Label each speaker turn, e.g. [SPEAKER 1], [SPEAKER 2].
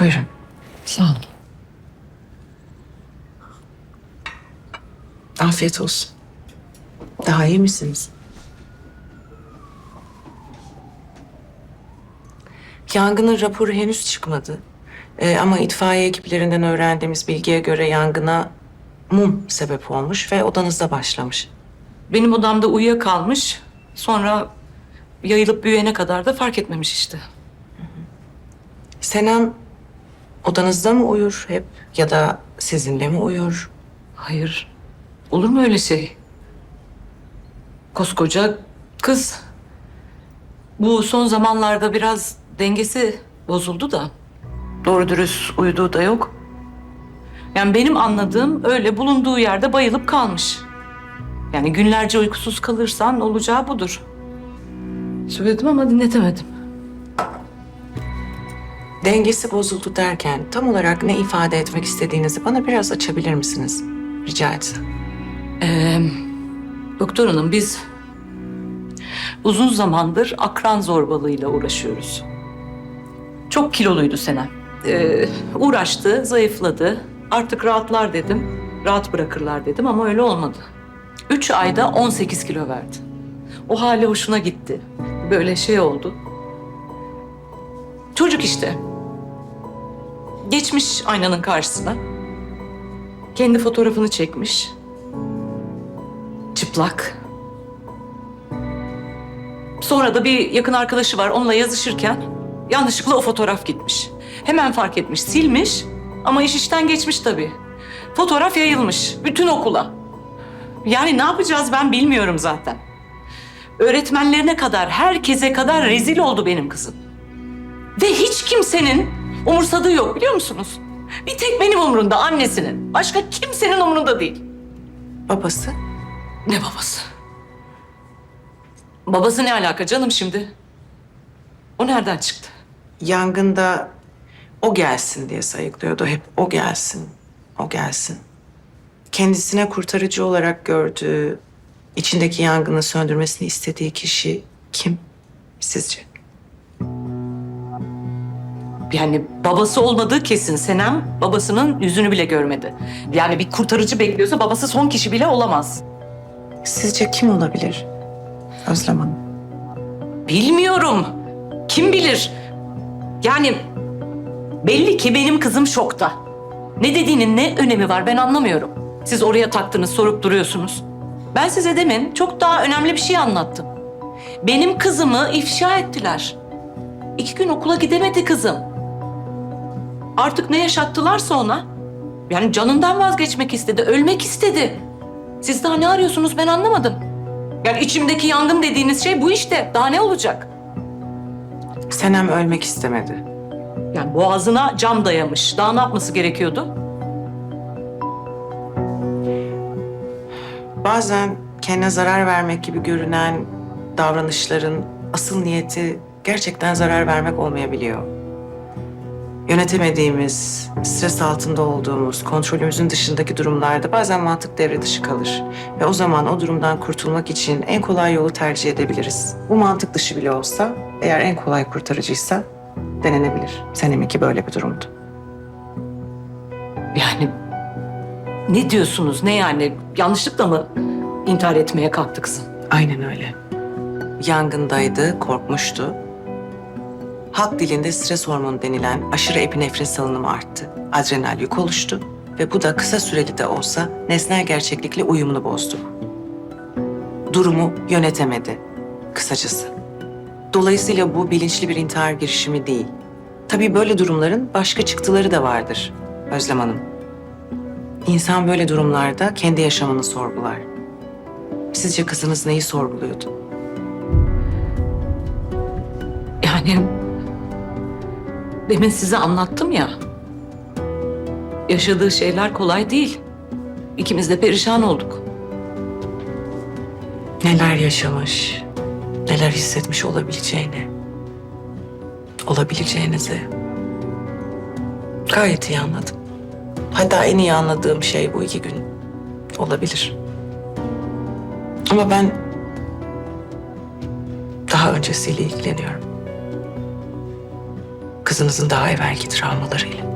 [SPEAKER 1] Buyurun.
[SPEAKER 2] Sağ olun.
[SPEAKER 1] Afiyet olsun. Daha iyi misiniz? Yangının raporu henüz çıkmadı. Ee, ama itfaiye ekiplerinden öğrendiğimiz bilgiye göre yangına mum sebep olmuş ve odanızda başlamış.
[SPEAKER 2] Benim odamda uyuyakalmış. Sonra yayılıp büyüyene kadar da fark etmemiş işte.
[SPEAKER 1] Senem odanızda mı uyur hep ya da sizinle mi uyur?
[SPEAKER 2] Hayır. Olur mu öyle şey? Koskoca kız. Bu son zamanlarda biraz dengesi bozuldu da. Doğru dürüst uyuduğu da yok. Yani benim anladığım öyle bulunduğu yerde bayılıp kalmış. Yani günlerce uykusuz kalırsan olacağı budur. Söyledim ama dinletemedim.
[SPEAKER 1] Dengesi bozuldu derken tam olarak ne ifade etmek istediğinizi bana biraz açabilir misiniz? Rica etsem.
[SPEAKER 2] Ee, doktor hanım biz uzun zamandır akran zorbalığıyla uğraşıyoruz. Çok kiloluydu Senem. Ee, uğraştı, zayıfladı. Artık rahatlar dedim. Rahat bırakırlar dedim ama öyle olmadı. Üç ayda 18 kilo verdi. O hali hoşuna gitti. Böyle şey oldu. Çocuk işte. Geçmiş aynanın karşısına. Kendi fotoğrafını çekmiş. Çıplak. Sonra da bir yakın arkadaşı var onunla yazışırken yanlışlıkla o fotoğraf gitmiş. Hemen fark etmiş, silmiş ama iş işten geçmiş tabii. Fotoğraf yayılmış bütün okula. Yani ne yapacağız ben bilmiyorum zaten. Öğretmenlerine kadar, herkese kadar rezil oldu benim kızım. Ve hiç kimsenin umursadığı yok biliyor musunuz? Bir tek benim umurumda annesinin. Başka kimsenin umurunda değil.
[SPEAKER 1] Babası?
[SPEAKER 2] Ne babası? Babası ne alaka canım şimdi? O nereden çıktı?
[SPEAKER 1] Yangında o gelsin diye sayıklıyordu. Hep o gelsin, o gelsin. Kendisine kurtarıcı olarak gördüğü, içindeki yangını söndürmesini istediği kişi kim sizce?
[SPEAKER 2] Yani babası olmadığı kesin. Senem babasının yüzünü bile görmedi. Yani bir kurtarıcı bekliyorsa babası son kişi bile olamaz.
[SPEAKER 1] Sizce kim olabilir? Özlem Hanım.
[SPEAKER 2] Bilmiyorum. Kim bilir? Yani belli ki benim kızım şokta. Ne dediğinin ne önemi var ben anlamıyorum. Siz oraya taktınız sorup duruyorsunuz. Ben size demin çok daha önemli bir şey anlattım. Benim kızımı ifşa ettiler. İki gün okula gidemedi kızım. Artık ne yaşattılarsa ona. Yani canından vazgeçmek istedi, ölmek istedi. Siz daha ne arıyorsunuz ben anlamadım. Yani içimdeki yangın dediğiniz şey bu işte. Daha ne olacak?
[SPEAKER 1] Senem ölmek istemedi.
[SPEAKER 2] Yani boğazına cam dayamış. Daha ne yapması gerekiyordu?
[SPEAKER 1] Bazen kendine zarar vermek gibi görünen davranışların asıl niyeti gerçekten zarar vermek olmayabiliyor. Yönetemediğimiz, stres altında olduğumuz, kontrolümüzün dışındaki durumlarda bazen mantık devre dışı kalır. Ve o zaman o durumdan kurtulmak için en kolay yolu tercih edebiliriz. Bu mantık dışı bile olsa, eğer en kolay kurtarıcıysa denenebilir. Seneminki böyle bir durumdu.
[SPEAKER 2] Yani ne diyorsunuz? Ne yani? Yanlışlıkla mı intihar etmeye kalktı kızım?
[SPEAKER 1] Aynen öyle. Yangındaydı, korkmuştu. Halk dilinde stres hormonu denilen aşırı epinefrin salınımı arttı. Adrenal yük oluştu ve bu da kısa süreli de olsa nesnel gerçeklikle uyumunu bozdu. Durumu yönetemedi kısacası. Dolayısıyla bu bilinçli bir intihar girişimi değil. Tabii böyle durumların başka çıktıları da vardır Özlem Hanım. İnsan böyle durumlarda kendi yaşamını sorgular. Sizce kızınız neyi sorguluyordu?
[SPEAKER 2] Yani demin size anlattım ya. Yaşadığı şeyler kolay değil. İkimiz de perişan olduk.
[SPEAKER 1] Neler yaşamış, neler hissetmiş olabileceğini, olabileceğinizi gayet iyi anladım. Hatta en iyi anladığım şey bu iki gün olabilir. Ama ben daha öncesiyle ilgileniyorum. Kızınızın daha evvelki travmalarıyla.